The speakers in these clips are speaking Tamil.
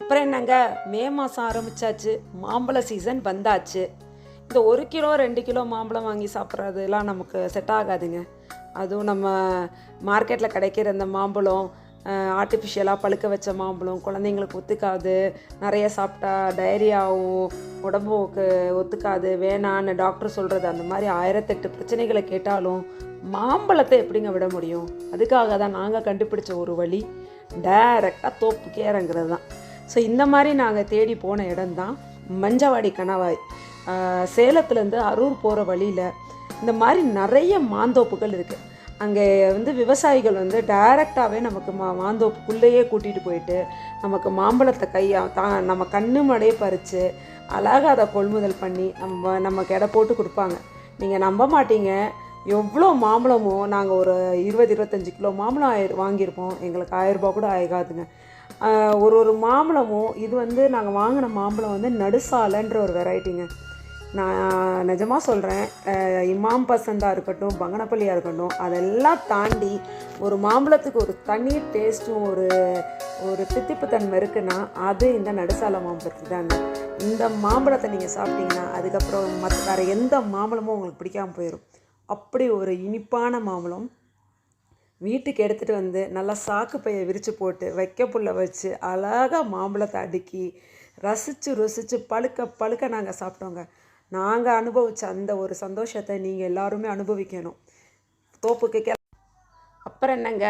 அப்புறம் என்னங்க மே மாதம் ஆரம்பித்தாச்சு மாம்பழ சீசன் வந்தாச்சு. இந்த ஒரு கிலோ ரெண்டு கிலோ மாம்பழம் வாங்கி சாப்பிட்றதுலாம் நமக்கு செட் ஆகாதுங்க. அதுவும் நம்ம மார்க்கெட்டில் கிடைக்கிற இந்த மாம்பழம் ஆர்டிஃபிஷியலாக பழுக்க வச்ச மாம்பழம் குழந்தைங்களுக்கு ஒத்துக்காது. நிறைய சாப்பிட்டா டயரியாவும் உடம்புக்கு ஒத்துக்காது. வேணான்னு டாக்டர் சொல்கிறது அந்த மாதிரி ஆயிரத்தெட்டு பிரச்சனைகளை கேட்டாலும் மாம்பழத்தை எப்படிங்க விட முடியும்? அதுக்காக தான் நாங்கள் கண்டுபிடிச்ச ஒரு வழி டைரெக்டாக தோப்புக்கே இறங்குறது தான். ஸோ இந்த மாதிரி நாங்கள் தேடி போன இடம்தான் மஞ்சவாடி கணவாய். சேலத்துலேருந்து அரூர் போகிற வழியில் இந்த மாதிரி நிறைய மாந்தோப்புகள் இருக்குது அங்கே வந்து விவசாயிகள் வந்து டைரெக்டாகவே நமக்கு மா மாந்தோப்புக்குள்ளேயே கூட்டிகிட்டு போயிட்டு நமக்கு மாம்பழத்தை கையா தா நம்ம கண்ணு மடையை பறித்து அழகாக அதை கொள்முதல் பண்ணி நம்ம நமக்கு எடை போட்டு கொடுப்பாங்க. நீங்கள் நம்ப மாட்டீங்க. எவ்வளோ மாம்பழமோ நாங்கள் ஒரு இருபது இருபத்தஞ்சி கிலோ மாம்பழம் ஆயிரம் வாங்கியிருப்போம். எங்களுக்கு ஆயிரரூபா கூட ஆகாதுங்க. ஒரு ஒரு மாம்பழமும் இது வந்து நாங்கள் வாங்கின மாம்பழம் வந்து நடுசாலைன்ற ஒரு வெரைட்டிங்க. நான் நிஜமாக சொல்கிறேன் இமாம் பசந்தாக இருக்கட்டும் பங்கனப்பள்ளியாக இருக்கட்டும் அதெல்லாம் தாண்டி ஒரு மாம்பழத்துக்கு ஒரு தனி டேஸ்ட்டும் ஒரு ஒரு தித்திப்புத்தன்மை இருக்குன்னா அது இந்த நடுசாலை மாம்பழத்துக்கு தாங்க. இந்த மாம்பழத்தை நீங்கள் சாப்பிட்டீங்கன்னா அதுக்கப்புறம் மற்ற வேறு எந்த மாம்பழமும் உங்களுக்கு பிடிக்காமல் போயிடும் அப்படி ஒரு இனிப்பான மாம்பழம் வீட்டுக்கு எடுத்துகிட்டு வந்து நல்லா சாக்கு பையை விரித்து போட்டு வைக்க புல்ல வச்சு அழகாக மாம்பழத்தை அடுக்கி ரசித்து ருசித்து பழுக்க பழுக்க நாங்கள் சாப்பிட்டோங்க. நாங்கள் அனுபவித்த அந்த ஒரு சந்தோஷத்தை நீங்கள் எல்லாருமே அனுபவிக்கணும். தோப்புக்கு கிள அப்புறம் என்னங்க?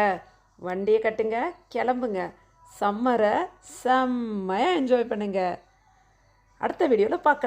வண்டியை கட்டுங்க கிளம்புங்க. சம்மரை செம்மையாக என்ஜாய் பண்ணுங்கள் அடுத்த வீடியோவில் பார்க்கலாம்